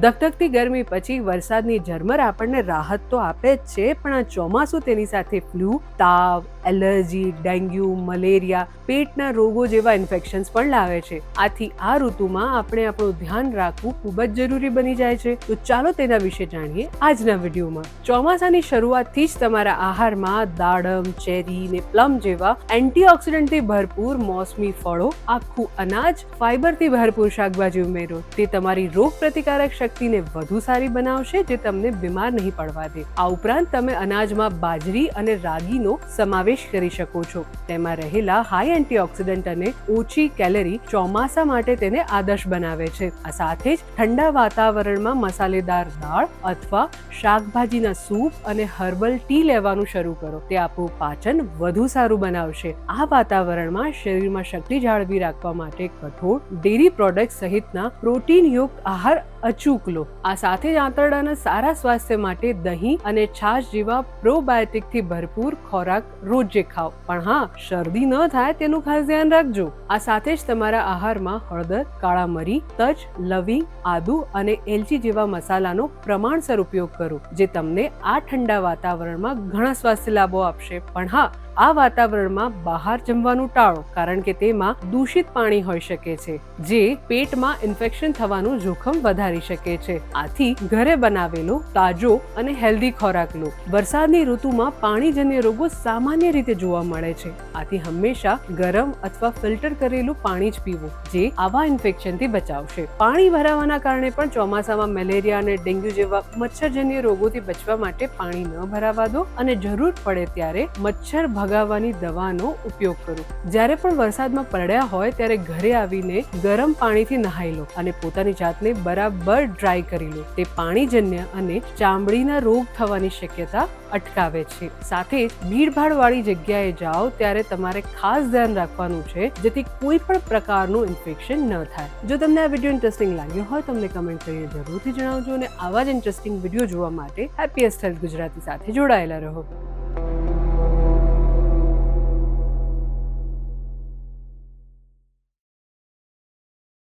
ધગધગતી ગરમી પછી વરસાદની ઝરમર આપણને રાહત તો આપે જ છે, પણ આ ચોમાસું તેની સાથે ફ્લૂ તાવ એલર્જી, ડેન્ગ્યુ, મલેરિયા, પેટના રોગો જેવા ઇન્ફેક્શન્સ પણ લાવે છે. આથી આ ઋતુમાં આપણે આપણું ધ્યાન રાખવું ખૂબ જ જરૂરી બની જાય છે. તો ચાલો તેના વિશે જાણીએ આજના વિડીયોમાં. ચોમાસાની શરૂઆતથી જ તમારા આહારમાં દાડમ, ચેરી ને પ્લમ જેવા એન્ટીઓક્સિડન્ટથી ભરપૂર મોસમી ફળો, આખું અનાજ, ફાઈબરથી ભરપૂર શાકભાજી ઉમેરો. તે તમારી રોગ પ્રતિકારક શક્તિને વધુ સારી બનાવશે જે તમને બીમાર નહીં પડવા દે. આ ઉપરાંત તમે અનાજમાં બાજરી અને રાગીનો સમાવેશ કરી શકો છો. તેમાં રહેલા હાઈ એન્ટીઓક્સિડન્ટ અને ઓછી કેલરી ચોમાસા માટે તેને આદર્શ બનાવે છે. આ સાથે જ ઠંડા વાતાવરણમાં મસાલેદાર દાળ અથવા શાકભાજીના સૂપ અને હર્બલ ટી લેવાનું શરૂ કરો. તે આપણું પાચન વધુ સારું બનાવશે. આ વાતાવરણમાં શરીરમાં શક્તિ જાળવી રાખવા માટે કઠોળ, ડેરી પ્રોડક્ટ સહિતના પ્રોટીનયુક્ત આહાર અચૂક લો આ સાથે જ આંતરડાના સારા સ્વાસ્થ્ય માટે દહીં અને છાશ જેવા પ્રોબાયોટિકથી ભરપૂર ખોરાક રોજે ખાઓ. પણ હા, શરદી ન થાય તેનું ખાસ ધ્યાન રાખજો. આ સાથે જ તમારા આહારમાં હળદર કાળા મરી તજ, લવિંગ, આદુ અને એલચી જેવા મસાલાનો પ્રમાણસર ઉપયોગ કરો, જે તમને આ ઠંડા વાતાવરણમાં ઘણા સ્વાસ્થ્ય લાભો આપશે. પણ હા આ વાતાવરણમાં બહાર જમવાનું ટાળો, કારણ કે તેમાં દૂષિત પાણી હોઈ શકે છે, જે પેટમાં ઇન્ફેક્શન થવાનું જોખમ વધારી શકે છે. આથી ઘરે બનાવેલો તાજો અને હેલ્ધી ખોરાક લો વરસાદની ઋતુમાં પાણીજન્ય રોગો સામાન્ય રીતે જોવા મળે છે. આથી હંમેશા ગરમ અથવા ફિલ્ટર કરેલું પાણી જ પીવું, જે આવા ઇન્ફેક્શનથી બચાવશે. પાણી ભરાવાના કારણે પણ ચોમાસામાં મેલેરિયા અને ડેન્ગ્યુ જેવા મચ્છરજન્ય રોગોથી બચવા માટે પાણી ન ભરાવા દો અને જરૂર પડે ત્યારે મચ્છર ભગાવવાની દવાનો ઉપયોગ કરો. જ્યારે પણ વરસાદમાં પડ્યા હોય ત્યારે ઘરે આવીને ગરમ પાણીથી નહાઈ લો અને પોતાની જાતને બરાબર ડ્રાય કરી લો. તે પાણીજન્ય અને ચામડીના રોગ થવાની શક્યતા અટકાવે છે. સાથે જ ભીડભાડ વાળી જગ્યાએ જાઓ ત્યારે તમારે ખાસ ધ્યાન રાખવાનું છે જેથી કોઈ પણ પ્રકારનું ઇન્ફેક્શન ન થાય. જો તમને આ વીડિયો ઇન્ટરેસ્ટિંગ લાગ્યો હોય તો અમને કમેન્ટ કરીને જરૂરથી જણાવજો અને આવા જ ઇન્ટરેસ્ટિંગ વીડિયો જોવા માટે હેપીએસ્ટ હેલ્થ ગુજરાતી સાથે જોડાયેલા રહો.